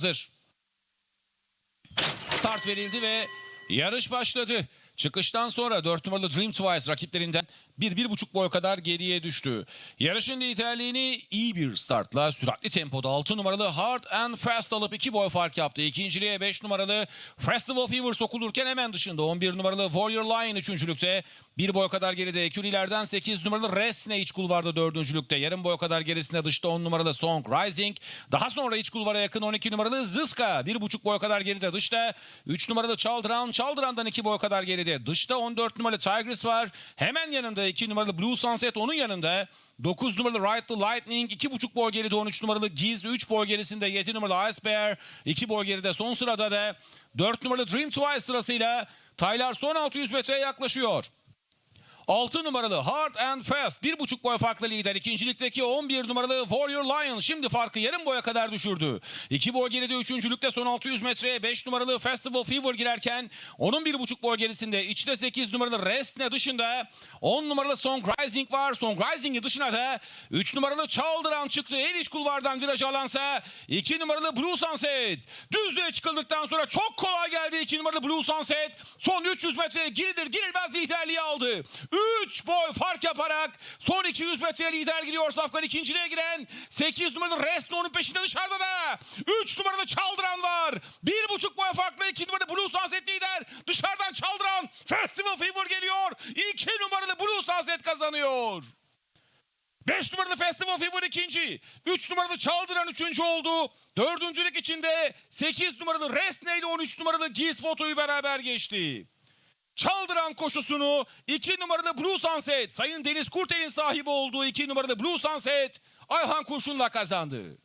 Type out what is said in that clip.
hazır. Start verildi ve yarış başladı. Çıkıştan sonra 4 numaralı Dream Twice rakiplerinden 1-1,5 boy kadar geriye düştü. Yarışın liderliğini iyi bir startla süratli tempoda 6 numaralı Hard and Fast alıp 2 boy fark yaptı. İkinciliğe 5 numaralı Festival Fever sokulurken hemen dışında 11 numaralı Warrior Lion üçüncülükte. Bir boy kadar geride Ekülilerden 8 numaralı Resne iç kulvarda dördüncülükte. Yarım boy kadar gerisinde dışta 10 numaralı Song Rising. Daha sonra iç kulvara yakın 12 numaralı Zıska. Bir buçuk boy kadar geride dışta. 3 numaralı Çaldıran. Çaldıran'dan 2 boy kadar geride. Dışta 14 numaralı Tigris var. Hemen yanında 2 numaralı Blue Sunset onun yanında. 9 numaralı Ride the Lightning, 2,5 boy geride 13 numaralı Giz, 3 boy gerisinde 7 numaralı Ice Bear, 2 boy geride son sırada da 4 numaralı Dream Twice sırasıyla Taylar son 600 metreye yaklaşıyor. 6 numaralı Hard and Fast 1,5 boy farklı lider. İkincilikteki 11 numaralı Warrior Lion şimdi farkı yarım boya kadar düşürdü. 2 boy geride üçüncülükte son 600 metreye 5 numaralı Festival Fever girerken onun 1,5 boy gerisinde içte 8 numaralı Restne dışında 10 numaralı Song Rising var. Song Rising'i dışına da 3 numaralı Çaldıran çıktı. En iç kulvardan viraj alansa 2 numaralı Blue Sunset. Düzlüğe çıkıldıktan sonra çok kolay geldi 2 numaralı Blue Sunset. Son 300 metreye girilir girilmez liderliği aldı. 3 boy fark yaparak son 200 metreye lider giriyor Safkan ikinciliğe giren 8 numaralı Resno onun peşinde dışarıda da 3 numaralı Çaldıran var. 1,5 boy farklı 2 numaralı Blue Sunset lider. Dışarıdan Çaldıran Festival Fever geliyor. 2 numaralı Blue Sunset kazanıyor. 5 numaralı Festival Fever ikinci. 3 numaralı Çaldıran üçüncü oldu. Dördüncülük içinde 8 numaralı Resne ile 13 numaralı G-Spot'u beraber geçti. Çaldıran koşusunu 2 numaralı Blue Sunset, Sayın Deniz Kurtel'in sahibi olduğu 2 numaralı Blue Sunset, Ayhan Kurşun'la kazandı.